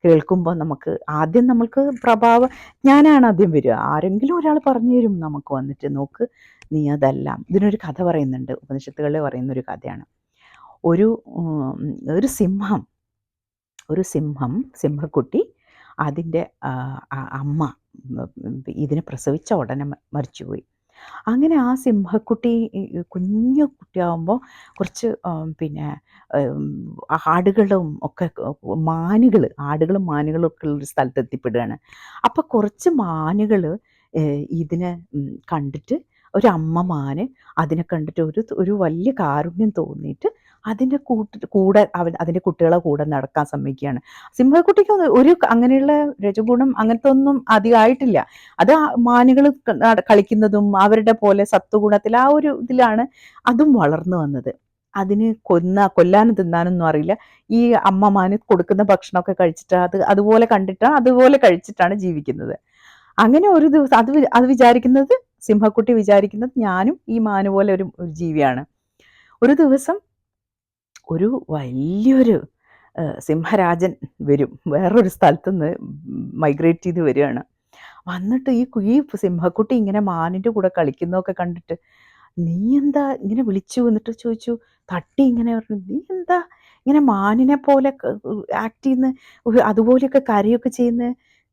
S1: കേൾക്കുമ്പോൾ നമുക്ക് ആദ്യം നമ്മൾക്ക് പ്രഭാവ ഞാനാണ് ആദ്യം വരിക. ആരെങ്കിലും ഒരാൾ പറഞ്ഞു തരും നമുക്ക് വന്നിട്ട് നോക്ക് നീ അതല്ല. ഇതിനൊരു കഥ പറയുന്നുണ്ട്. ഉപനിഷത്തുകളിൽ പറയുന്ന ഒരു കഥയാണ്. ഒരു ഒരു സിംഹം ഒരു സിംഹം സിംഹക്കുട്ടി അതിന്റെ അമ്മ ഇതിനെ പ്രസവിച്ച ഉടനെ മരിച്ചുപോയി. അങ്ങനെ ആ സിംഹക്കുട്ടി കുഞ്ഞു കുട്ടിയാകുമ്പോൾ കുറച്ച് പിന്നെ ആടുകളും ഒക്കെ മാനുകൾ ആടുകളും മാനുകളും ഒക്കെ ഉള്ളൊരു സ്ഥലത്ത് എത്തിപ്പെടുകയാണ് അപ്പോൾ കുറച്ച് മാനുകൾ ഇതിനെ കണ്ടിട്ട് ഒരു അമ്മ മാന് അതിനെ കണ്ടിട്ട് ഒരു ഒരു വലിയ കാരുണ്യം തോന്നിയിട്ട് അതിന്റെ കൂട്ട് കൂടെ അവൻ അതിന്റെ കുട്ടികളെ കൂടെ നടക്കാൻ സമ്മതിക്കുകയാണ്. സിംഹക്കുട്ടിക്ക് ഒരു അങ്ങനെയുള്ള രജഗുണം അങ്ങനത്തെ ഒന്നും അധികമായിട്ടില്ല. അത് മാനുകൾ കളിക്കുന്നതും അവരുടെ പോലെ സത്വഗുണത്തിൽ ആ ഒരു ഇതിലാണ് അതും വളർന്നു വന്നത്. അതിന് കൊന്ന കൊല്ലാനും തിന്നാനൊന്നും അറിയില്ല. ഈ അമ്മമാന് കൊടുക്കുന്ന ഭക്ഷണമൊക്കെ കഴിച്ചിട്ട് അത് അതുപോലെ കണ്ടിട്ടാണ് അതുപോലെ കഴിച്ചിട്ടാണ് ജീവിക്കുന്നത്. അങ്ങനെ ഒരു ദിവസം അത് അത് വിചാരിക്കുന്നത് സിംഹക്കുട്ടി വിചാരിക്കുന്നത് ഞാനും ഈ മാനു പോലെ ഒരു ജീവിയാണ്. ഒരു ദിവസം ഒരു വലിയൊരു സിംഹരാജൻ വരും. വേറൊരു സ്ഥലത്തു നിന്ന് മൈഗ്രേറ്റ് ചെയ്ത് വരികയാണ്. വന്നിട്ട് ഈ ഈ സിംഹക്കുട്ടി ഇങ്ങനെ മാനിന്റെ കൂടെ കളിക്കുന്നതൊക്കെ കണ്ടിട്ട് നീ എന്താ ഇങ്ങനെ വിളിച്ചു എന്നിട്ട് ചോദിച്ചു തട്ടി ഇങ്ങനെ പറഞ്ഞു നീ എന്താ ഇങ്ങനെ മാനിനെ പോലെ ആക്ട് ചെയ്യുന്ന? അതുപോലെയൊക്കെ കരയൊക്കെ ചെയ്യുന്ന?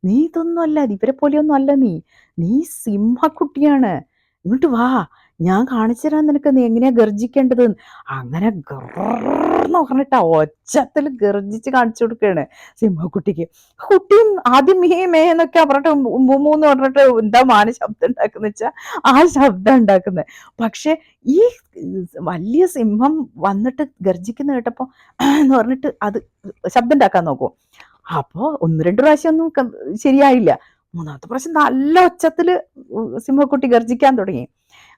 S1: നീ ഇതൊന്നും അല്ല ഇവരെ പോലെയൊന്നും അല്ല നീ. നീ സിംഹക്കുട്ടിയാണ്. ഇങ്ങോട്ട് വാ. ഞാൻ കാണിച്ചു തരാൻ നിനക്ക് നീ എങ്ങനെയാ ഗർജിക്കേണ്ടത് അങ്ങനെ ഗർന്ന് പറഞ്ഞിട്ട് ഒച്ചത്തിൽ ഗർജിച്ച് കാണിച്ചു കൊടുക്കുകയാണ് സിംഹക്കുട്ടിക്ക്. കുട്ടിയും ആദ്യം മേ മേ എന്നൊക്കെ പറഞ്ഞിട്ട് മൂന്ന് പറഞ്ഞിട്ട് എന്താ മാന ശബ്ദം ഉണ്ടാക്കുന്ന വെച്ചാൽ ആ ശബ്ദം ഉണ്ടാക്കുന്നത് പക്ഷെ ഈ വലിയ സിംഹം വന്നിട്ട് ഗർജിക്കുന്ന കേട്ടപ്പോൾ എന്ന് പറഞ്ഞിട്ട് അത് ശബ്ദം ഉണ്ടാക്കാൻ നോക്കും. അപ്പോൾ ഒന്ന് രണ്ട് പ്രാവശ്യം ഒന്നും ശരിയായില്ല. മൂന്നാമത്തെ പ്രാവശ്യം നല്ല ഒച്ചത്തിൽ സിംഹക്കുട്ടി ഗർജിക്കാൻ തുടങ്ങി.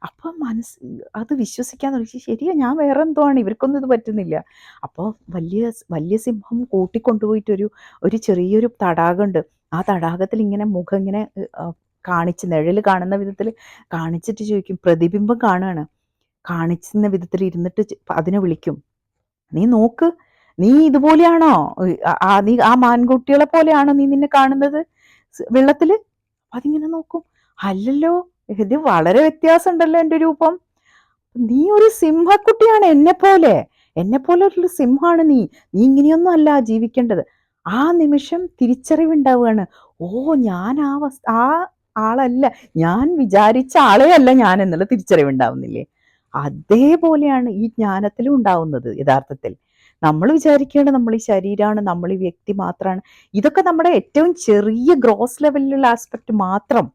S1: അപ്പോൾ മനസ്സ് അത് വിശ്വസിക്കാൻ തുടങ്ങി ശരിയാ ഞാൻ വേറെ എന്തോ ആണ് ഇവർക്കൊന്നും ഇത് പറ്റുന്നില്ല. അപ്പോൾ വലിയ വലിയ സിംഹം കൂട്ടിക്കൊണ്ടുപോയിട്ടൊരു ഒരു ചെറിയൊരു തടാകമുണ്ട് ആ തടാകത്തിൽ ഇങ്ങനെ മുഖം ഇങ്ങനെ കാണിച്ച് നിഴൽ കാണുന്ന വിധത്തിൽ കാണിച്ചിട്ട് ചോദിക്കും പ്രതിബിംബം കാണുകയാണ് കാണിച്ചുന്ന വിധത്തിൽ ഇരുന്നിട്ട് അതിനെ വിളിക്കും. നീ നോക്ക് നീ ഇതുപോലെയാണോ? ആ നീ ആ മാൻകുട്ടികളെ പോലെയാണോ നീ നിന്നെ കാണുന്നത്? വെള്ളത്തിൽ? അതിങ്ങനെ നോക്കും. അല്ലല്ലോ ഇത് വളരെ വ്യത്യാസം ഉണ്ടല്ലോ എന്റെ രൂപം. നീ ഒരു സിംഹക്കുട്ടിയാണ് എന്നെ പോലെ എന്നെ പോലെ ഒരു സിംഹമാണ് നീ. നീ ഇങ്ങനെയൊന്നും അല്ല ജീവിക്കേണ്ടത്. ആ നിമിഷം തിരിച്ചറിവുണ്ടാവുകയാണ്. ഓ ഞാൻ ആ വസ് ആ ആളല്ല. ഞാൻ വിചാരിച്ച ആളെ അല്ല ഞാൻ എന്നുള്ള തിരിച്ചറിവുണ്ടാവുന്നില്ലേ? അതേപോലെയാണ് ഈ ജ്ഞാനത്തിലും ഉണ്ടാവുന്നത് യഥാർത്ഥത്തിൽ. നമ്മൾ വിചാരിക്കുകയാണ് നമ്മൾ ഈ ശരീരമാണ് നമ്മൾ ഈ വ്യക്തി മാത്രമാണ് ഇതൊക്കെ നമ്മുടെ ഏറ്റവും ചെറിയ ഗ്രോസ് ലെവലിലുള്ള ആസ്പെക്ട് മാത്രം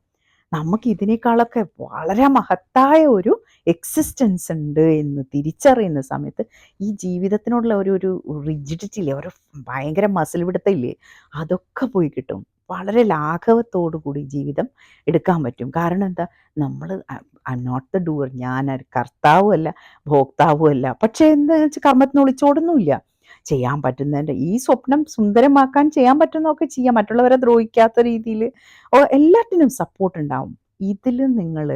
S1: നമുക്ക് ഇതിനേക്കാളൊക്കെ വളരെ മഹത്തായ ഒരു എക്സിസ്റ്റൻസ് ഉണ്ട് എന്ന് തിരിച്ചറിയുന്ന സമയത്ത് ഈ ജീവിതത്തിനോടുള്ള ഒരു ഒരു റിജിഡിറ്റി ഇല്ലേ ഒരു ഭയങ്കര മസിൽ പിടുത്തമില്ലേ അതൊക്കെ പോയി കിട്ടും. വളരെ ലാഘവത്തോടു കൂടി ജീവിതം എടുക്കാൻ പറ്റും. കാരണം എന്താ? നമ്മൾ നോട്ട് ദ ഡൂർ ഞാൻ കർത്താവും അല്ല ഭോക്താവും അല്ല പക്ഷേ എന്താ വെച്ചാൽ കർമ്മത്തിന് ഒളിച്ചോടുന്നുമില്ല ചെയ്യാൻ പറ്റുന്നതിന്റെ ഈ സ്വപ്നം സുന്ദരമാക്കാൻ ചെയ്യാൻ പറ്റുന്നതൊക്കെ ചെയ്യാം. മറ്റുള്ളവരെ ദ്രോഹിക്കാത്ത രീതിയിൽ. ഓ എല്ലാറ്റിനും സപ്പോർട്ട് ഉണ്ടാവും. ഇതിൽ നിങ്ങൾ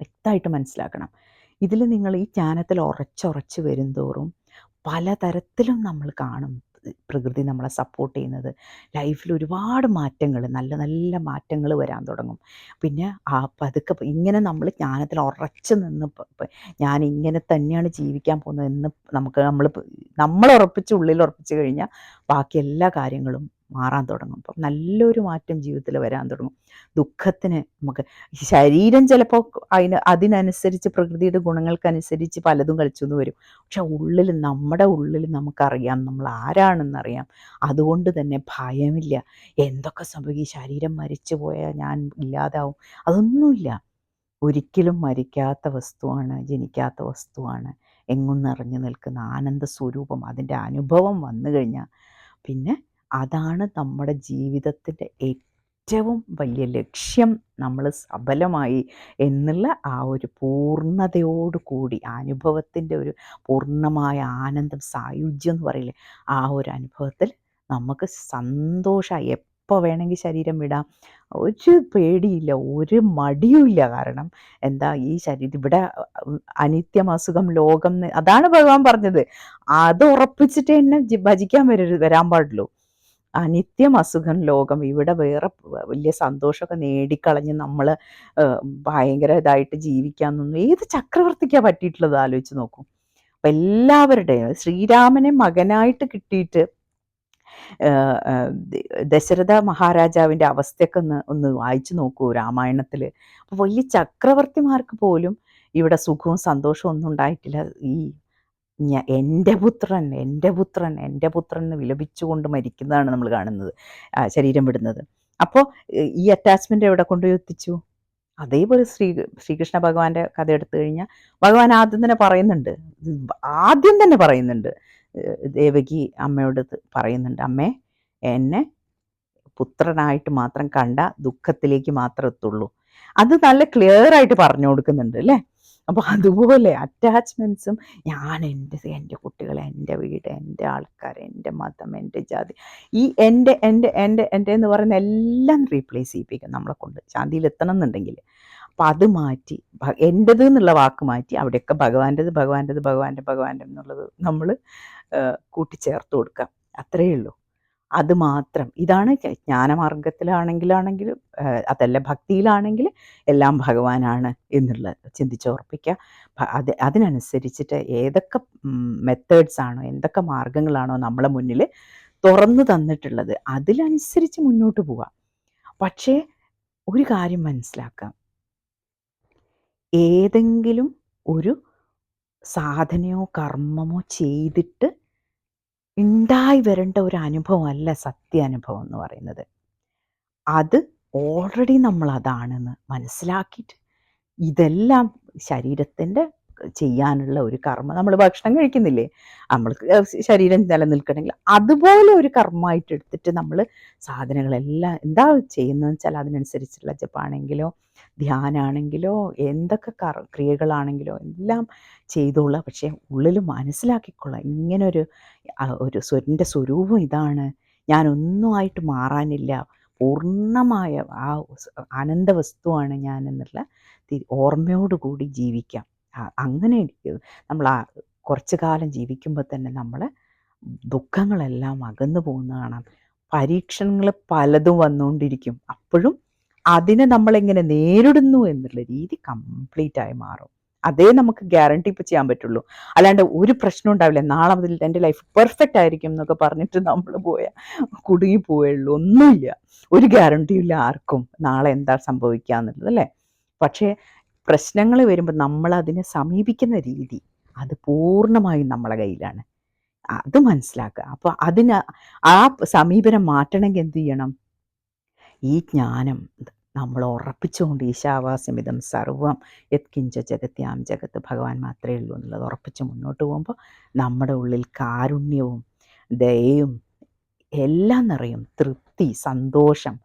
S1: വ്യക്തമായിട്ട് മനസ്സിലാക്കണം. ഇതിൽ നിങ്ങൾ ഈ ജ്ഞാനത്തിൽ ഉറച്ചുറച്ച് വരും തോറും പലതരത്തിലും നമ്മൾ കാണും. പ്രകൃതി നമ്മളെ സപ്പോർട്ട് ചെയ്യുന്നത്. ലൈഫിൽ ഒരുപാട് മാറ്റങ്ങൾ നല്ല നല്ല മാറ്റങ്ങൾ വരാൻ തുടങ്ങും. പിന്നെ ആ പതുക്കെ ഇങ്ങനെ നമ്മൾ ജ്ഞാനത്തിൽ ഉറച്ചു നിന്ന് ഞാൻ ഇങ്ങനെ തന്നെയാണ് ജീവിക്കാൻ പോകുന്നത് എന്ന് നമുക്ക് നമ്മൾ നമ്മൾ ഉറപ്പിച്ച് ഉള്ളിൽ ഉറപ്പിച്ച് കഴിഞ്ഞാൽ ബാക്കി എല്ലാ കാര്യങ്ങളും മാറാൻ തുടങ്ങും. അപ്പം നല്ലൊരു മാറ്റം ജീവിതത്തിൽ വരാൻ തുടങ്ങും. ദുഃഖത്തിന് നമുക്ക് ശരീരം ചിലപ്പോൾ അതിന് അതിനനുസരിച്ച് പ്രകൃതിയുടെ ഗുണങ്ങൾക്കനുസരിച്ച് പലതും കളിച്ചു എന്ന് വരും. പക്ഷെ ഉള്ളിൽ നമ്മുടെ ഉള്ളിൽ നമുക്കറിയാം നമ്മൾ ആരാണെന്നറിയാം. അതുകൊണ്ട് തന്നെ ഭയമില്ല. എന്തൊക്കെ സംഭവിക്കും? ശരീരം മരിച്ചു പോയാൽ ഞാൻ ഇല്ലാതാവും. അതൊന്നുമില്ല. ഒരിക്കലും മരിക്കാത്ത വസ്തുവാണ് ജനിക്കാത്ത വസ്തുവാണ്. എങ്ങും നിറഞ്ഞു നിൽക്കുന്ന ആനന്ദ സ്വരൂപം അതിന്റെ അനുഭവം വന്നു കഴിഞ്ഞാൽ പിന്നെ അതാണ് നമ്മുടെ ജീവിതത്തിന്റെ ഏറ്റവും വലിയ ലക്ഷ്യം. നമ്മൾ സഫലമായി എന്നുള്ള ആ ഒരു പൂർണതയോട് കൂടി അനുഭവത്തിന്റെ ഒരു പൂർണമായ ആനന്ദം സായുജ്യം എന്ന് പറയില്ലേ ആ ഒരു അനുഭവത്തിൽ നമുക്ക് സന്തോഷമായി എപ്പോൾ വേണമെങ്കിൽ ശരീരം വിടാം. ഒരു പേടിയില്ല ഒരു മടിയുമില്ല കാരണം എന്താ ഈ ശരീരം ഇവിടെ അനിത്യം അസുഖം ലോകം അതാണ് ഭഗവാൻ പറഞ്ഞത്. അത് ഉറപ്പിച്ചിട്ട് എന്നെ ഭജിക്കാൻ വരരുത് വരാൻ പാടുള്ളൂ. അനിത്യം അസുഖം ലോകം ഇവിടെ വേറെ വലിയ സന്തോഷമൊക്കെ നേടിക്കളഞ്ഞ് നമ്മൾ ഭയങ്കര ഇതായിട്ട് ജീവിക്കാമെന്നൊന്നും ഏത് ചക്രവർത്തിക്കാണ് പറ്റിയിട്ടുള്ളത് ആലോചിച്ച് നോക്കും. അപ്പം എല്ലാവരുടെയും ശ്രീരാമനെ മകനായിട്ട് കിട്ടിയിട്ട് ദശരഥ മഹാരാജാവിന്റെ അവസ്ഥയൊക്കെ ഒന്ന് ഒന്ന് വായിച്ചു നോക്കൂ രാമായണത്തിൽ അപ്പോൾ വലിയ ചക്രവർത്തിമാർക്ക് പോലും ഇവിടെ സുഖവും സന്തോഷവും ഒന്നും ഉണ്ടായിട്ടില്ല. ഈ എന്റെ പുത്രൻ എന്റെ പുത്രൻ എന്റെ പുത്രൻ എന്ന് വിലപിച്ചുകൊണ്ട് മരിക്കുന്നതാണ് നമ്മൾ കാണുന്നത് ശരീരം വിടുന്നത്. അപ്പോൾ ഈ അറ്റാച്ച്മെന്റ് എവിടെ കൊണ്ടുപോയി എത്തിച്ചു? അതേപോലെ ശ്രീ ശ്രീകൃഷ്ണ ഭഗവാന്റെ കഥ എടുത്തു കഴിഞ്ഞാൽ ഭഗവാൻ ആദ്യം തന്നെ പറയുന്നുണ്ട്. ആദ്യം തന്നെ പറയുന്നുണ്ട്. ദേവകി അമ്മയോട് പറയുന്നുണ്ട് അമ്മേ എന്നെ പുത്രനായിട്ട് മാത്രം കണ്ട ദുഃഖത്തിലേക്ക് മാത്രം എത്തുള്ളൂ. അത് നല്ല ക്ലിയർ ആയിട്ട് പറഞ്ഞു കൊടുക്കുന്നുണ്ട് അല്ലേ? അപ്പോൾ അതുപോലെ അറ്റാച്ച്മെന്റ്സും ഞാൻ എന്റെ എന്റെ കുട്ടികൾ എന്റെ വീട് എന്റെ ആൾക്കാർ എന്റെ മതം എന്റെ ജാതി ഈ എന്റെ എന്റെ എന്റെ എന്റെ എന്ന് പറയുന്ന എല്ലാം റീപ്ലേസ് ചെയ്യിപ്പിക്കും നമ്മളെ കൊണ്ട്. ശാന്തിയിൽ എത്തണം എന്നുണ്ടെങ്കിൽ. അപ്പം അത് മാറ്റി എന്റെത് എന്നുള്ള വാക്ക് മാറ്റി അവിടെയൊക്കെ ഭഗവാന്റെത് ഭഗവാന്റെത് ഭഗവാന്റെ ഭഗവാന്റെ എന്നുള്ളത് നമ്മൾ കൂട്ടിച്ചേർത്ത് കൊടുക്കാം അത്രയേ ഉള്ളൂ. അത് മാത്രം. ഇതാണ് ജ്ഞാനമാർഗത്തിലാണെങ്കിലാണെങ്കിലും അതല്ല ഭക്തിയിലാണെങ്കിൽ എല്ലാം ഭഗവാനാണ് എന്നുള്ളത്. ചിന്തിച്ചുറപ്പിക്കുക അത് അതിനനുസരിച്ചിട്ട് ഏതൊക്കെ മെത്തേഡ്സ് ആണോ എന്തൊക്കെ മാർഗങ്ങളാണോ നമ്മളെ മുന്നിൽ തുറന്നു തന്നിട്ടുള്ളത് അതിലനുസരിച്ച് മുന്നോട്ട് പോവാം. പക്ഷേ ഒരു കാര്യം മനസ്സിലാക്കാം. ഏതെങ്കിലും ഒരു സാധനയോ കർമ്മമോ ചെയ്തിട്ട് ഉണ്ടായി വരേണ്ട ഒരു അനുഭവമല്ല സത്യാനുഭവം എന്ന് പറയുന്നത്. അത് ഓൾറെഡി നമ്മൾ അതാണെന്ന് മനസ്സിലാക്കിയിട്ട് ഇതെല്ലാം ശരീരത്തിന്റെ ചെയ്യാനുള്ള ഒരു കർമ്മം. നമ്മൾ ഭക്ഷണം കഴിക്കുന്നില്ലേ? നമ്മൾക്ക് ശരീരം നിലനിൽക്കണമെങ്കിൽ അതുപോലെ ഒരു കർമ്മമായിട്ട് എടുത്തിട്ട് നമ്മൾ സാധനങ്ങളെല്ലാം എന്താ ചെയ്യുന്നതെന്ന് വെച്ചാൽ അതിനനുസരിച്ചുള്ള ജപ്പാണെങ്കിലോ ധ്യാനാണെങ്കിലോ എന്തൊക്കെ കർ ക്രിയകളാണെങ്കിലോ എല്ലാം ചെയ്തോളാം. പക്ഷേ ഉള്ളിൽ മനസ്സിലാക്കിക്കൊള്ളാം. ഇങ്ങനൊരു ഒരു എന്റെ സ്വരൂപം ഇതാണ്. ഞാനൊന്നുമായിട്ട് മാറാനില്ല. പൂർണമായ ആ ആനന്ദ വസ്തുവാണ് ഞാൻ എന്നുള്ള ഓർമ്മയോടുകൂടി ജീവിക്കാം. അങ്ങനെ നമ്മൾ ആ കുറച്ച് കാലം ജീവിക്കുമ്പോൾ തന്നെ നമ്മൾ ദുഃഖങ്ങളെല്ലാം അകന്നു പോകുന്ന കാണാം പരീക്ഷണങ്ങൾ പലതും വന്നുകൊണ്ടിരിക്കും അപ്പോഴും അതിനെ നമ്മൾ എങ്ങനെ നേരിടുന്നു എന്നുള്ള രീതി കംപ്ലീറ്റ് ആയി മാറും. അതേ നമുക്ക് ഗ്യാരണ്ടി ഇപ്പൊ ചെയ്യാൻ പറ്റുള്ളൂ. അല്ലാണ്ട് ഒരു പ്രശ്നം ഉണ്ടാവില്ല. നാളെ മുതൽ എന്റെ ലൈഫ് പെർഫെക്റ്റ് ആയിരിക്കും എന്നൊക്കെ പറഞ്ഞിട്ട് നമ്മൾ പോയ കുടുങ്ങി പോവുള്ളൂ ഒന്നുമില്ല. ഒരു ഗ്യാരണ്ടിയും ഇല്ല ആർക്കും. നാളെ എന്താ സംഭവിക്കുക എന്നുള്ളത് അല്ലേ? പക്ഷേ പ്രശ്നങ്ങൾ വരുമ്പോൾ നമ്മൾ അതിനെ സമീപിക്കുന്ന രീതി അത് പൂർണമായും നമ്മളെ കയ്യിലാണ്. അത് മനസ്സിലാക്കുക. അപ്പോൾ അതിന് ആ സമീപനം മാറ്റണമെങ്കിൽ എന്ത് ചെയ്യണം? ഈ ജ്ഞാനം നമ്മൾ ഉറപ്പിച്ചുകൊണ്ട് ഈശാവാസമിതം സർവം യത്കിഞ്ച ജഗത്യാം ജഗത്ത് ഭഗവാൻ മാത്രമേ ഉള്ളൂ എന്നുള്ളത് ഉറപ്പിച്ച് മുന്നോട്ട് പോകുമ്പോൾ നമ്മുടെ ഉള്ളിൽ കാരുണ്യവും ദയയും എല്ലാം നിറയും. തൃപ്തി സന്തോഷം.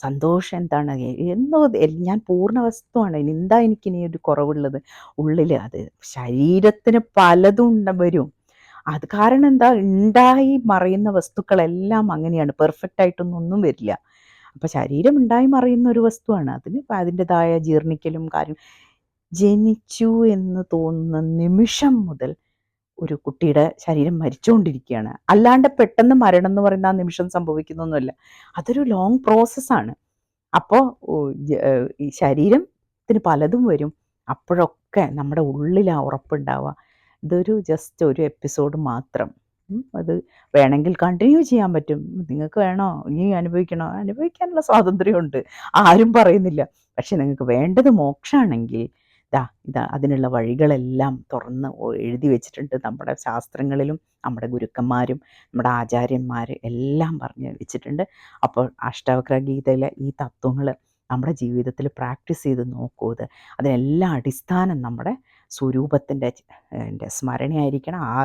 S1: സന്തോഷം എന്താണ്? എന്നോ ഞാൻ പൂർണ വസ്തുവാണ്. എന്താ എനിക്കിനി ഒരു കുറവുള്ളത്? ഉള്ളിൽ അത് ശരീരത്തിന് പലതും ഉണ്ട വരും. അത് കാരണം എന്താ? ഉണ്ടായി മറയുന്ന വസ്തുക്കളെല്ലാം അങ്ങനെയാണ്. പെർഫെക്റ്റ് ആയിട്ടൊന്നും ഒന്നും വരില്ല. അപ്പോൾ ശരീരം ഉണ്ടായി മറിയുന്ന ഒരു വസ്തുവാണ്. അതിന് അതിന്റെതായ ജീർണിക്കലും കാര്യം. ജനിച്ചു എന്ന് തോന്നുന്ന നിമിഷം മുതൽ ഒരു കുട്ടിയുടെ ശരീരം മരിച്ചുകൊണ്ടിരിക്കുകയാണ് അല്ലാണ്ട് പെട്ടെന്ന് മരണം എന്ന് പറയുന്ന ആ നിമിഷം സംഭവിക്കുന്നൊന്നുമല്ല. അതൊരു ലോങ് പ്രോസസ്സാണ് അപ്പോൾ ഈ ശരീരത്തിന് പലതും വരും. അപ്പോഴൊക്കെ നമ്മുടെ ഉള്ളിൽ ആ ഉറപ്പുണ്ടാവുക. ഇതൊരു ജസ്റ്റ് ഒരു എപ്പിസോഡ് മാത്രം. അത് വേണമെങ്കിൽ കണ്ടിന്യൂ ചെയ്യാൻ പറ്റും. നിങ്ങൾക്ക് വേണോ? ഇനി അനുഭവിക്കണോ? അനുഭവിക്കാനുള്ള സ്വാതന്ത്ര്യമുണ്ട്. ആരും പറയുന്നില്ല. പക്ഷെ നിങ്ങൾക്ക് വേണ്ടത് മോക്ഷമാണെങ്കിൽ ഇതാ ഇതാ അതിനുള്ള വഴികളെല്ലാം തുറന്ന് എഴുതി വെച്ചിട്ടുണ്ട്. നമ്മുടെ ശാസ്ത്രങ്ങളിലും നമ്മുടെ ഗുരുക്കന്മാരും നമ്മുടെ ആചാര്യന്മാർ എല്ലാം പറഞ്ഞ് വെച്ചിട്ടുണ്ട്. അപ്പോൾ അഷ്ടാവക്ര ഗീതയിലെ ഈ തത്വങ്ങൾ നമ്മുടെ ജീവിതത്തിൽ പ്രാക്ടീസ് ചെയ്ത് നോക്കൂ. അതിനെല്ലാം അടിസ്ഥാനം നമ്മുടെ സ്വരൂപത്തിന്റെ എന്റെ സ്മരണയായിരിക്കണം ആ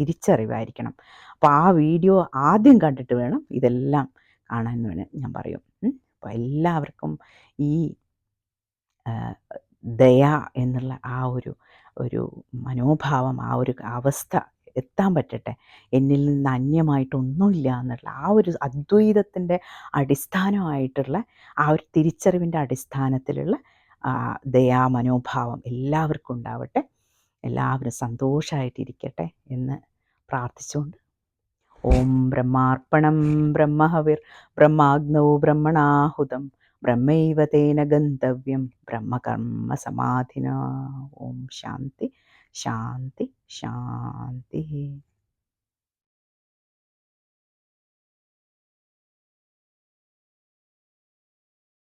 S1: തിരിച്ചറിവായിരിക്കണം. അപ്പോൾ ആ വീഡിയോ ആദ്യം കണ്ടിട്ട് വേണം ഇതെല്ലാം കാണാൻ വേണം ഞാൻ പറയും. അപ്പോൾ എല്ലാവർക്കും ഈ ദയ എന്നുള്ള ആ ഒരു ഒരു മനോഭാവം ആ ഒരു അവസ്ഥ എത്താൻ പറ്റട്ടെ. എന്നിൽ നിന്ന് അന്യമായിട്ടൊന്നുമില്ല എന്നുള്ള ആ ഒരു അദ്വൈതത്തിന്റെ അടിസ്ഥാനമായിട്ടുള്ള ആ ഒരു തിരിച്ചറിവിന്റെ അടിസ്ഥാനത്തിലുള്ള ദയാ മനോഭാവം എല്ലാവർക്കും ഉണ്ടാവട്ടെ. എല്ലാവരും സന്തോഷമായിട്ടിരിക്കട്ടെ എന്ന് പ്രാർത്ഥിച്ചുകൊണ്ട്. ഓം ബ്രഹ്മാർപ്പണം ബ്രഹ്മഹവിർ ബ്രഹ്മാഗ്നൗ ബ്രഹ്മണാഹുതം ബ്രഹ്മൈവ തേന ബ്രഹ്മകർമ്മ സമാധിന. ഓം ശാന്തി ശാന്തി ശാന്തി.